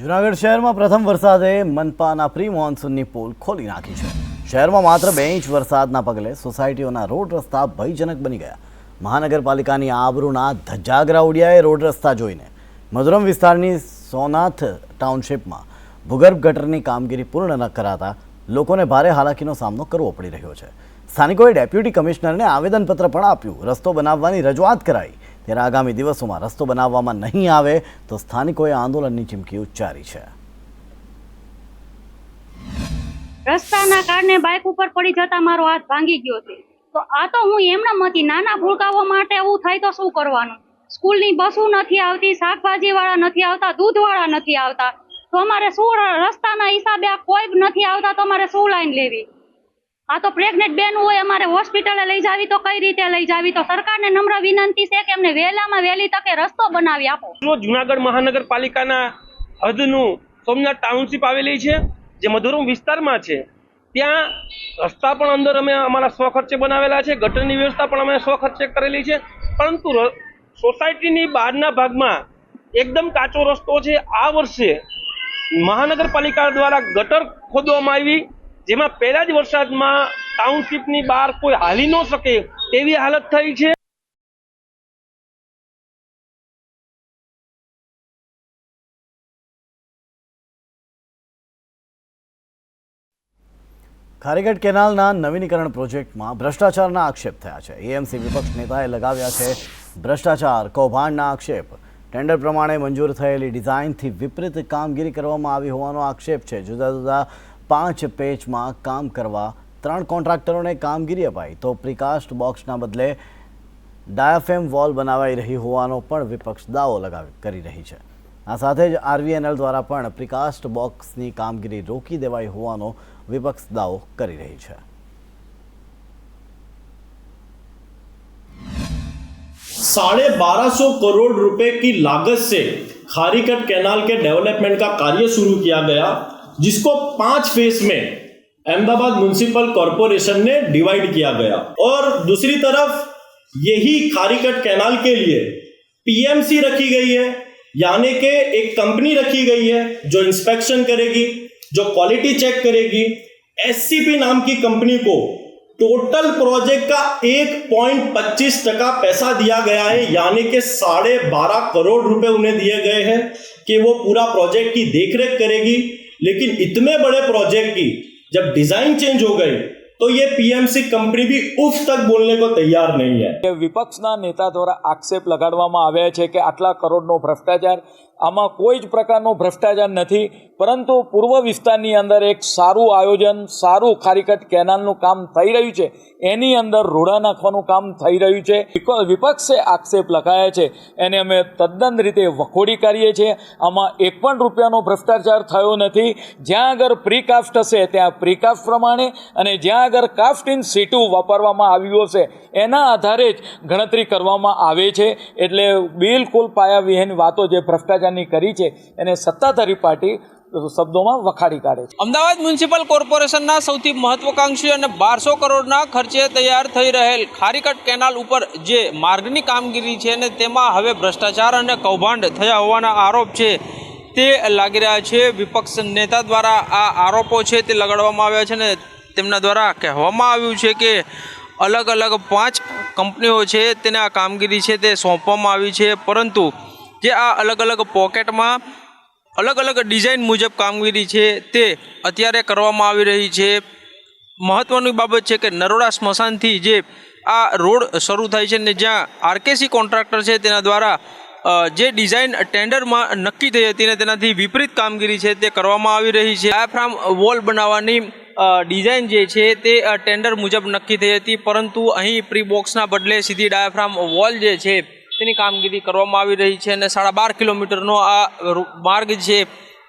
જુનાગઢ શહેરમાં પ્રથમ વરસાદે મનપાના પ્રી મોન્સૂનની પોલ ખોલી નાખી છે. શહેરમાં માત્ર બે ઇંચ વરસાદના પગલે સોસાયટીઓના રોડ રસ્તા ભયજનક બની ગયા. મહાનગરપાલિકાની આબરૂના ધજાગરા ઉડિયાએ રોડ રસ્તા જોઈને મધુરમ વિસ્તારની સોનાથ ટાઉનશીપમાં ભૂગર્ભ ગટરની કામગીરી પૂર્ણ ન કરાતા લોકોને ભારે હાલાકીનો સામનો કરવો પડી રહ્યો છે. સ્થાનિકોએ ડેપ્યુટી કમિશનરને આવેદનપત્ર પણ આપ્યું. રસ્તો બનાવવાની રજૂઆત કરાઈ. ત્યારે આગામી દિવસોમાં રસ્તો બનાવવામાં નહીં આવે તો સ્થાનિકોએ આંદોલનની ચીમકી ઉચ્ચારી છે. રસ્તાના કારણે બાઇક ઉપર પડી જતા મારો હાથ ભાંગી ગયો છે. તો આ તો હું એમનામાંથી નાના ભૂલકાઓ માટે એવું થાય તો શું કરવાનું? સ્કૂલની બસો નથી આવતી શાકભાજી વાળા નથી આવતા દૂધ વાળા નથી આવતા. તો અમારે શું રસ્તાના હિસાબે આ કોઈ નથી આવતા તો અમારે શું લાઈન લેવી? આ તો પ્રેગ્નેન્ટ બેન હોય, અમારે હોસ્પિટલે લઈ જાવી તો કઈ રીતે લઈ જાવી? તો સરકારને નમ્ર વિનંતી છે કે એમને વહેલામાં વહેલી તકે રસ્તો બનાવી આપો. જુનાગઢ મહાનગરપાલિકાના હદનું સોમનાથ ટાઉનશીપ આવેલી છે, જે મધુરમ વિસ્તારમાં છે. ત્યાં રસ્તા પણ અંદર અમે અમારા સ્વખર્ચે બનાવેલા છે, ગટરની વ્યવસ્થા પણ અમે સ્વખર્ચે કરેલી છે. પરંતુ સોસાયટીની બહારના ભાગમાં એકદમ કાચો રસ્તો છે. આ વર્ષે મહાનગરપાલિકા દ્વારા ગટર ખોદવામાં આવી. જેમાં પહેલા જ વરસાદમાં ટાઉનશીપની બહાર કોઈ હાલી ન શકે તેવી હાલત થઈ છે. ખારીગઢ કેનાલના નવીનીકરણ પ્રોજેક્ટમાં ભ્રષ્ટાચારના આક્ષેપ થયા છે. એએમસી વિપક્ષ નેતાએ લગાવ્યા છે ભ્રષ્ટાચાર કૌભાંડના આક્ષેપ. ટેન્ડર પ્રમાણે મંજૂર થયેલી ડિઝાઇનથી વિપરીત કામગીરી કરવામાં આવી હોવાનો આક્ષેપ છે. જુદા જુદા પાંચ પેચમાં કામ કરવા ત્રણ કોન્ટ્રાક્ટરોને કામગીરી અપાઈ તો પ્રિકાસ્ટ બોક્સના બદલે ડાયાફેમ વોલ બનાવાઈ રહી હોવાનો પણ વિપક્ષ દાવો લગાવી કરી રહી છે આ સાથે જ આરવીએનએલ દ્વારા પણ પ્રિકાસ્ટ બોક્સની કામગીરી રોકી દેવાઈ હોવાનો વિપક્ષ દાવો કરી રહી છે साढ़े बारह सौ करोड़ रुपए की लागत से खारीकट कैनाल के डेवलपमेंट का कार्य शुरू किया गया जिसको पाँच फ़ेज़ में अहमदाबाद म्युनिसिपल कॉरपोरेशन ने डिवाइड किया गया। और दूसरी तरफ़ यही खारीकट कैनाल के लिए पीएमसी रखी गई है, यानी कि एक कंपनी रखी गई है जो इंस्पेक्शन करेगी, जो क्वालिटी चेक करेगी। एससीपी नाम की कंपनी को टोटल प्रोजेक्ट का 1.25 टका पैसा दिया गया है, यानी कि साढ़े बारह करोड़ रुपए उन्हें दिए गए हैं कि वो पूरा प्रोजेक्ट की देखरेख करेगी। लेकिन इतने बड़े प्रोजेक्ट की जब डिजाइन चेंज हो गई तो ये पीएमसी कंपनी भी उफ तक बोलने को तैयार नहीं है કે વિપક્ષના નેતા દ્વારા આક્ષેપ લગાડવામાં આવ્યા છે કે આટલા કરોડનો ભ્રષ્ટાચાર આમાં કોઈ જ પ્રકારનો ભ્રષ્ટાચાર નથી, પરંતુ પૂર્વ વિસ્તારની અંદર એક સારું આયોજન, સારું ખારીકટ કેનાલનું કામ થઈ રહ્યું છે. એની અંદર રોડા નાખવાનું કામ થઈ રહ્યું છે. વિપક્ષે આક્ષેપ લગાયા છે. એને અમે તદ્દન રીતે વખોડી કાઢીએ છીએ. આમાં એક પણ રૂપિયાનો ભ્રષ્ટાચાર થયો નથી. જ્યાં આગળ પ્રીકાસ્ટ હશે, ત્યાં પ્રીકાસ્ટ પ્રમાણે અને જ્યાં આગળ કાસ્ટ ઇન સીટુ વાપરવામાં આવ્યું હશે, એના આધારે જ ગણતરી કરવામાં આવે છે. એટલે બિલકુલ પાયાવિહીન વાતો જે ભ્રષ્ટાચારની કરી છે, એને સત્તાધારી પાર્ટી શબ્દોમાં વખાડી કાઢે છે. અમદાવાદ મ્યુનિસિપલ કોર્પોરેશનના સૌથી મહત્વકાંક્ષી અને બારસો કરોડના ખર્ચે તૈયાર થઈ રહેલ ખારીકટ કેનાલ ઉપર જે માર્ગની કામગીરી છે ને તેમાં હવે ભ્રષ્ટાચાર અને કૌભાંડ થયા હોવાના આરોપ છે, તે લાગી રહ્યા છે. વિપક્ષ નેતા દ્વારા આ આરોપો છે તે લગાડવામાં આવ્યા છે ને તેમના દ્વારા કહેવામાં આવ્યું છે કે અલગ અલગ પાંચ કંપનીઓ છે, તેને આ કામગીરી છે તે સોંપવામાં આવી છે, પરંતુ જે આ અલગ અલગ પોકેટમાં અલગ અલગ ડિઝાઇન મુજબ કામગીરી છે, તે અત્યારે કરવામાં આવી રહી છે. મહત્ત્વની બાબત છે કે નરોડા સ્મશાનથી જે આ રોડ શરૂ થાય છે ને જ્યાં આરકેસી કોન્ટ્રાક્ટર છે, તેના દ્વારા જે ડિઝાઇન ટેન્ડરમાં નક્કી થઈ હતી ને તેનાથી વિપરીત કામગીરી છે, તે કરવામાં આવી રહી છે. ડાયાફ્રામ વોલ બનાવવાની ડિઝાઇન જે છે, તે ટેન્ડર મુજબ નક્કી થઈ હતી, પરંતુ અહીં પ્રી બોક્સના બદલે સીધી ડાયાફ્રામ વોલ જે છે તેની કામગીરી કરવામાં આવી રહી છે અને સાડા બાર કિલોમીટરનો આ માર્ગ છે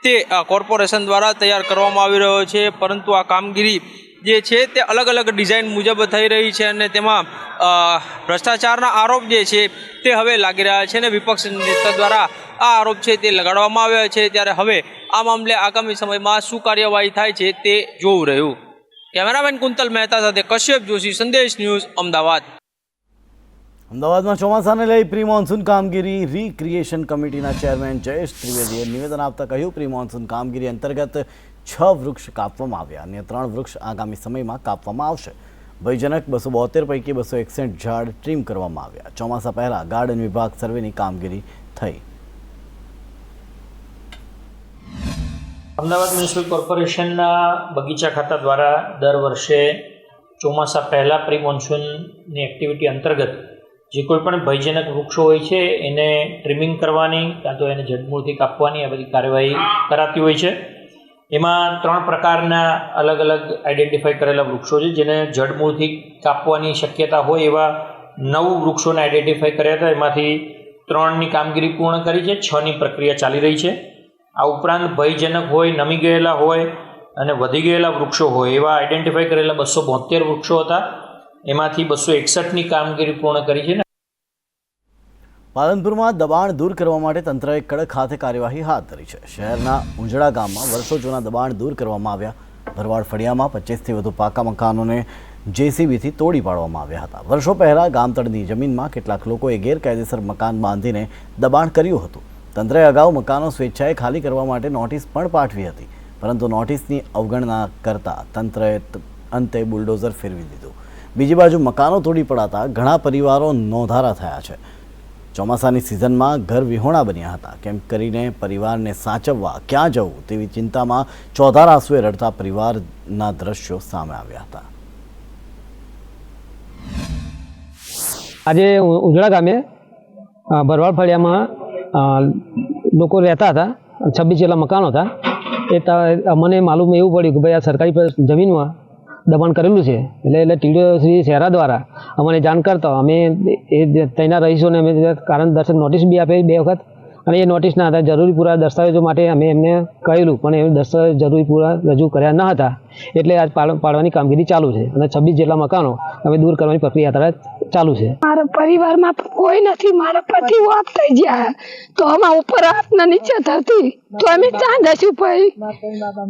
તે કોર્પોરેશન દ્વારા તૈયાર કરવામાં આવી રહ્યો છે. પરંતુ આ કામગીરી જે છે તે અલગ અલગ ડિઝાઇન મુજબ થઈ રહી છે અને તેમાં ભ્રષ્ટાચારના આરોપ જે છે તે હવે લાગી રહ્યા છે અને વિપક્ષ નેતા દ્વારા આ આરોપ છે તે લગાડવામાં આવ્યા છે. ત્યારે હવે આ મામલે આગામી સમયમાં શું કાર્યવાહી થાય છે તે જોવું રહ્યું. કેમેરામેન કુંતલ મહેતા સાથે કશ્યપ જોશી, સંદેશ ન્યૂઝ અમદાવાદ. અમદાવાદમાં ચોમાસાને લઈ પ્રી મોન્સૂન કામગીરી રીક્રિએશન કમિટીના ચેરમેન જયેશ ત્રિવેદીએ નિવેદન આપતા કહ્યું, પ્રી મોન્સૂન કામગીરી અંતર્ગત છ વૃક્ષ કાપવામાં આવ્યા અને ત્રણ વૃક્ષ આગામી સમયમાં કાપવામાં આવશે. ભયજનક બસો બોતેર પૈકી બસો એકસઠ ઝાડ ટ્રીમ કરવામાં આવ્યા. ચોમાસા પહેલા ગાર્ડન વિભાગ સર્વેની કામગીરી થઈ. અમદાવાદ મ્યુનિસિપલ કોર્પોરેશનના બગીચા ખાતા દ્વારા દર વર્ષે ચોમાસા પહેલાં પ્રી મોન્સૂનની એક્ટિવિટી અંતર્ગત જે કોઈ પણ ભયજનક વૃક્ષો હોય છે, એને ટ્રીમિંગ કરવાની, કાં તો એને જડમૂળથી કાપવાની, આ બધી કાર્યવાહી કરાતી હોય છે. એમાં ત્રણ પ્રકારના અલગ અલગ આઈડેન્ટિફાઈ કરેલા વૃક્ષો છે, જેને જડમૂળથી કાપવાની શક્યતા હોય એવા નવ વૃક્ષોને આઈડેન્ટિફાઈ કર્યા હતા. એમાંથી ત્રણની કામગીરી પૂર્ણ કરી છે, છની પ્રક્રિયા ચાલી રહી છે. આ ઉપરાંત ભયજનક હોય, નમી ગયેલા હોય અને વધી ગયેલા વૃક્ષો હોય, એવા આઈડેન્ટિફાઈ કરેલા બસો બોતેર વૃક્ષો હતા. એમાંથી બસો એકસઠની કામગીરી પૂર્ણ કરી છે પાલનપુરમાં દબાણ દૂર કરવા માટે તંત્રએ કડક હાથે કાર્યવાહી હાથ ધરી છે. શહેરના ઉંજળા ગામમાં વર્ષો જૂના દબાણ દૂર કરવામાં આવ્યા. ભરવાડ ફળિયામાં પચીસથી વધુ પાકા મકાનોને જેસીબીથી તોડી પાડવામાં આવ્યા હતા. વર્ષો પહેલાં ગામતળની જમીનમાં કેટલાક લોકોએ ગેરકાયદેસર મકાન બાંધીને દબાણ કર્યું હતું. તંત્રએ અગાઉ મકાનો સ્વેચ્છાએ ખાલી કરવા માટે નોટિસ પણ પાઠવી હતી. પરંતુ નોટિસની અવગણના કરતા તંત્રએ અંતે બુલડોઝર ફેરવી દીધું. બીજી બાજુ મકાનો તોડી પડાતા ઘણા પરિવારો નોંધારા થયા છે. ચોમાસાની સિઝનમાં ઘર વિહોણા બન્યા હતા. કેમ કરીને પરિવારને સાચવવા ક્યાં જવું તેવી ચિંતામાં ચોધાર આંસુએ રડતા પરિવારના દ્રશ્યો સામે આવ્યા હતા. આજે ઉંજળા ગામે ભરવાડ ફળિયામાં લોકો રહેતા હતા. છવ્વીસ જેટલા મકાનો હતા. એ મને માલુમ એવું પડ્યું કે ભાઈ આ સરકારી જમીનમાં દબાણ કરેલું છે. એટલે એટલે ટીડીઓ શ્રી શહેરા દ્વારા અમને જાણ કરતા અમે એ ત્યાંના રહીશોને અમે કારણ દર્શક નોટિસ બી આપી બે વખત. અને એ નોટિસના આધારે જરૂરી પૂરા દસ્તાવેજો માટે અમે એમને કહેલું, પણ એ દસ્તાવેજ જરૂરી પૂરા રજૂ કર્યા ન હતા. એટલે આજ પાડવાની કામગીરી ચાલુ છે અને છવ્વીસ જેટલા મકાનો અમે દૂર કરવાની પ્રક્રિયા અત્યારે ચાલુ છે. મારા પરિવારમાં કોઈ નથી, મારા પતિ વાત થઈ ગયા. તો આમાં ઉપર આપના નીચે ધરતી. તો અમે ચાંદ હશું ભાઈ?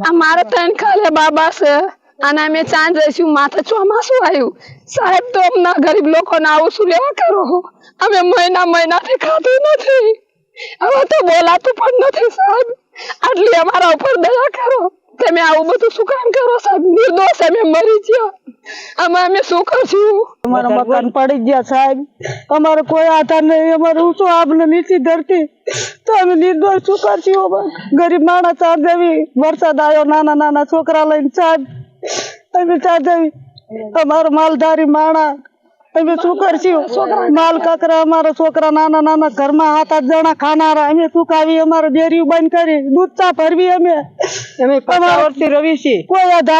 આ મારા ત્રણ ખાલે બાબા છે. અને અમે ચાંદ રહીશું માથે ચોમાસું આવ્યું. સાહેબ તો અમના ગરીબ લોકોને આવું શું લેવા કરો? અમે મહિના મહિનાથી ખાતું નથી. હવે તો બોલાતું પણ નથી સાહેબ. આટલી અમારા ઉપર દયા કરો. તમે આવું બધું શું કામ કરો સાહેબ? નિર્દોષ અમે મરી ગયા. આમાં અમે શું કરશું? અમારા મકાન પડી ગયા સાહેબ. અમારો કોઈ આધાર નહીં અમારું શું આપને નીચી ધરતી? તો અમે નિર્દોષ શું કરશું? ગરીબ માણસ આ દેવી વરસાદ આવ્યો નાના નાના છોકરા લઈને ચા અમે ચા અમારો માલધારી માણા. અમે શું કરશું? માલ કાકરા અમારા છોકરા નાના નાના ઘરમાં હાથ આઠ જણા ખાનારા. અમે સુકાવી અમારે ડેરી બંધ કરી. દૂધ ચા ભરવી અમે. અમે વર્ષથી રવી કોઈ આધાર